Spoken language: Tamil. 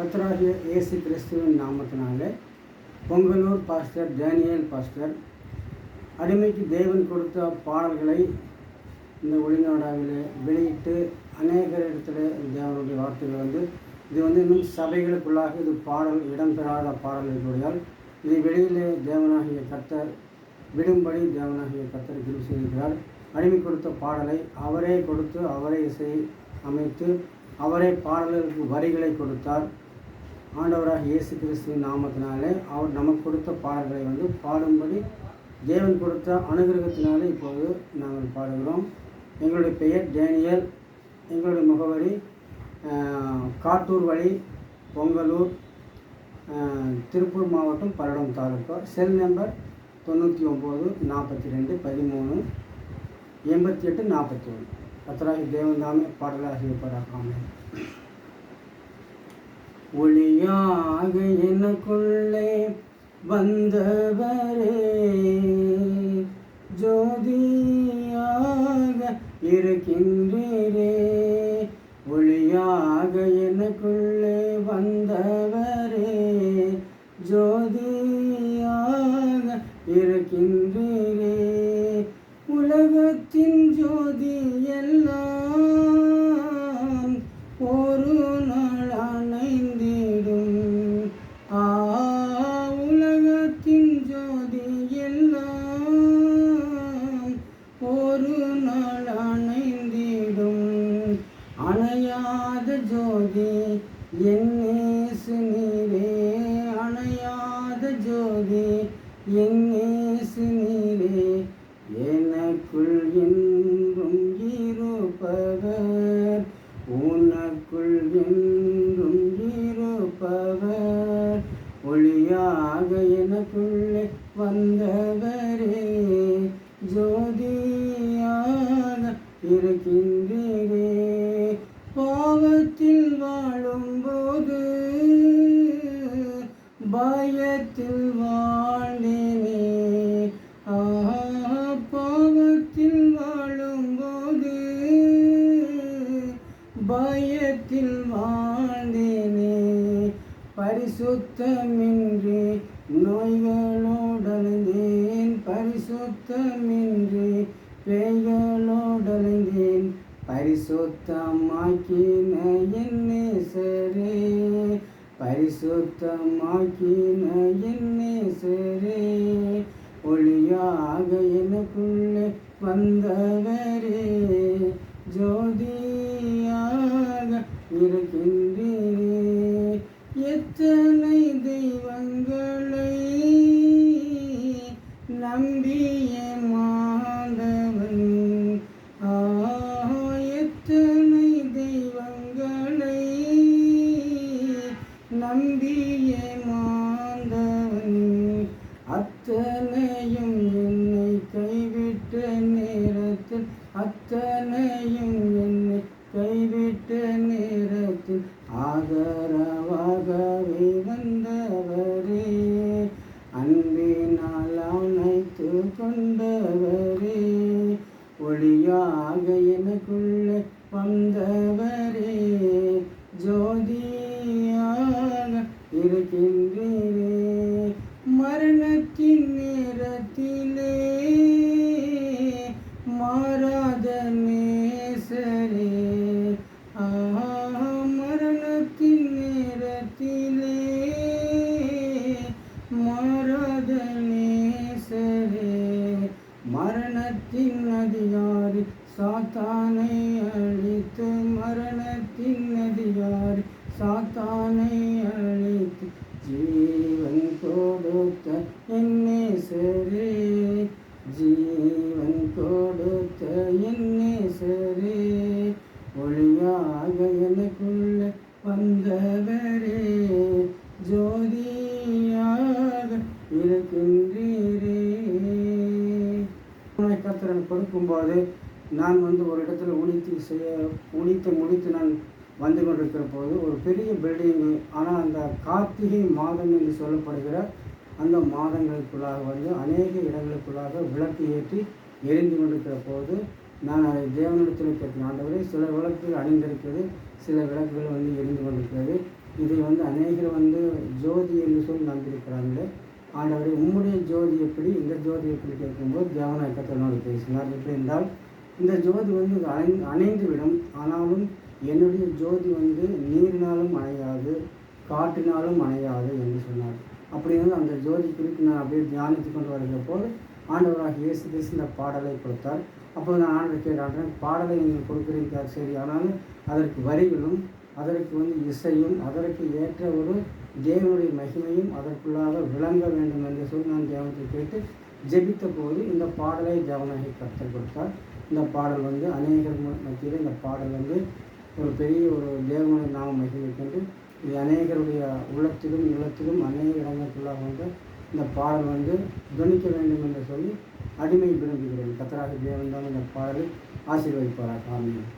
கத்தராகிய இயேசு கிறிஸ்துவின் நாமத்தினாலே பொங்கலூர் பாஸ்டர் டேனியல் பாஸ்டர் அடிமைக்கு தேவன் கொடுத்த பாடல்களை இந்த ஒளிநாடாவில் வெளியிட்டு அநேக இடத்துல தேவனுடைய வார்த்தைகள் வந்து இது வந்து இன்னும் சபைகளுக்குள்ளாக இது பாடல் இடம்பெறாத பாடல் இருக்கிறதால் இதை வெளியிலே தேவனாகிய கத்தர் விடும்படி தேவனாகிய கத்தர் கிருபை செய்திருக்கிறார். அடிமை கொடுத்த பாடலை அவரே கொடுத்து அவரே இசை அமைத்து அவரே பாடலுக்கு வரிகளை கொடுத்தார். ஆண்டவராக இயேசு கிறிஸ்துவின் நாமத்தினாலே அவர் நமக்கு கொடுத்த பாடல்களை வந்து பாடும்படி தேவன் கொடுத்த அனுகிரகத்தினாலே இப்போது நாங்கள் பாடுகிறோம். எங்களுடைய பெயர் டேனியல். எங்களுடைய முகவரி காட்டூர் வழி பொங்கலூர் திருப்பூர் மாவட்டம் பல்லடம் தாலுக்கா செல் நம்பர் தொண்ணூற்றி ஒம்பது நாற்பத்தி ரெண்டு பதிமூணு எண்பத்தி எட்டு நாற்பத்தி ஒன்று கத்தராகி தேவன் தாமே பாடலாக இருப்பதாக ஒளியாக எனக்குள்ளே வந்தவரே. ஜோதியாக இருக்கின்றீரே. ஒளியாக எனக்குள்ளே வந்தவரே. ஜோதி ஜோதி என்னேசு நீரே. அணையாத ஜோதி என்னேசு நீரே. எனக்குள் என்றும் இருப்பவர். உனக்குள் என்றும் இருப்பவர். ஒளியாக எனக்குள்ளே வந்தவரே. ஜோதியாக பயத்தில் வாழ்ந்தேனே. ஆஹா பாவத்தில் வாழும்போது பயத்தில் வாழ்ந்தேனே. பரிசுத்தமின்றி நோய்களோடலைந்தேன். பரிசுத்தமின்றி பேய்களோடலைந்தேன். பரிசுத்தமாக்கின என்னே சரே பரிசுத்தமாக்கின என்னே ஒளியாக எனக்குள்ளே வந்தவரே ஜோதியாக இருக்கின்ற 用 மாறாத மரணத்தின் நேரத்திலே. மாறாத மரணத்தின் அதிகாரி சாத்தானே. ஒளியாக வந்தவரே ஜோதியாக இருக்கின்றீரே. கத்திரன் கொடுக்கும்போது நான் வந்து ஒரு இடத்துல ஊழித்து செய்ய ஊழித்து முடித்து நான் வந்து கொண்டிருக்கிற போது ஒரு பெரிய பில்டிங்கு ஆனால் அந்த கார்த்திகை மாதம் என்று சொல்லப்படுகிற அந்த மாதங்களுக்குள்ளாக வந்து அநேக இடங்களுக்குள்ளாக விளக்கு ஏற்றி எரிந்து கொண்டிருக்கிற போது நான் அதை தேவனிடத்தில் கேட்கிறேன். ஆண்டவரே சில விளக்குகள் அணிந்திருக்கிறது சில விளக்குகள் வந்து எரிந்து கொண்டிருக்கிறது. இதை வந்து அநேகர் வந்து ஜோதி என்று சொல்லி நம்பியிருக்கிறாங்களே ஆண்டவரை உம்முடைய ஜோதி எப்படி? இந்த ஜோதி எப்படி கேட்கும்போது தேவநாயக்கத்தனோடு பேசினார். எப்படி என்றால் இந்த ஜோதி வந்து அணை அணைந்துவிடும். ஆனாலும் என்னுடைய ஜோதி வந்து நீரினாலும் அணையாது காற்றினாலும் அணையாது என்று சொன்னார். அப்படி வந்து அந்த ஜோதி குறித்து நான் அப்படியே தியானித்து கொண்டு வருகிற போது ஆண்டவராக இயேசு கிறிஸ்து இந்த பாடலை கொடுத்தார். அப்போது நான் ஆண்டவர் கேட்டான் பாடலை நீங்கள் கொடுக்குறீங்க சரி ஆனாலும் அதற்கு வரிகளும் அதற்கு வந்து இசையும் அதற்கு ஏற்ற ஒரு தேவனுடைய மகிமையும் அதற்குள்ளாக விளங்க வேண்டும் என்று சொல்லி நான் தேவனத்தை கேட்டு ஜெபித்த போது இந்த பாடலை தேவனாகி கற்றுக் கொடுத்தார். இந்த பாடல் வந்து அநேகர் மத்தியில் இந்த பாடல் வந்து ஒரு பெரிய ஒரு தேவனுடைய நாம மகிமைக்கொண்டு இது அநேகருடைய உள்ளத்திலும் இல்லத்திலும் அநேக இடங்களுக்குள்ளாக வந்து இந்த பாடல் வந்து துணிக்க வேண்டும் என்று சொல்லி அடிமை விரும்புகிறேன். கத்தராக தேவன் தான் இந்த பாடலை ஆசீர்வதிப்பாராக. ஆமீன்.